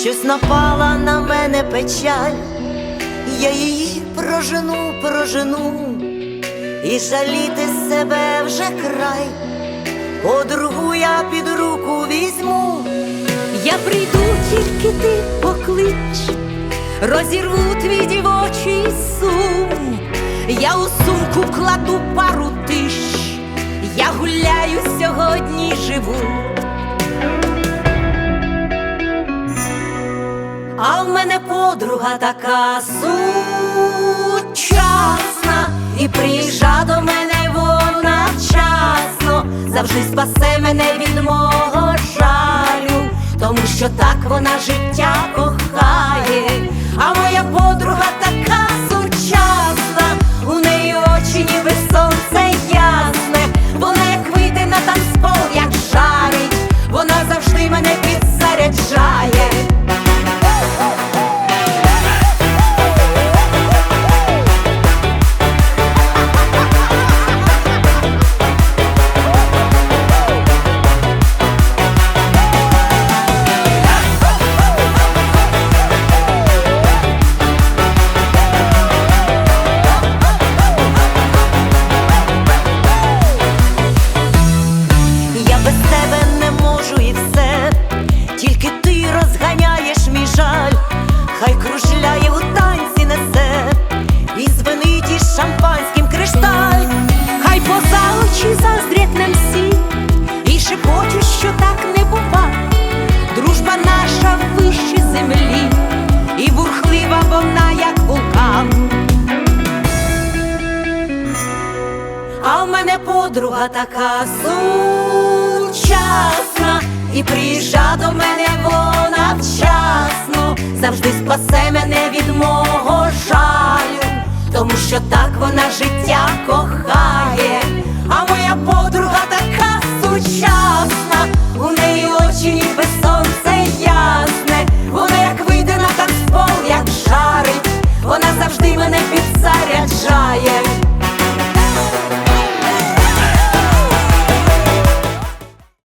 щось напала на мене печаль, я її прожену, прожену, і жаліти себе вже край, подругу я під руку візьму. Я прийду, тільки ти поклич, розірву твій дівочий сум. Я у сумку кладу пару тиш, я гуляю сьогодні живу. А в мене подруга така сучасна, і приїжджа до мене вона вчасно, завжди спасе мене від мого жалю, тому що так вона життя кохає, хай кружляє у танці несе, і звенить із шампанським кришталь, Хай поза очі заздрять нам всі, і шепочуть, що так не бува. Дружба наша вище землі, і бурхлива вона, як вулкан. а в мене подруга така сучасна, і приїжджа до мене вона вчасно, завжди спасе мене від мого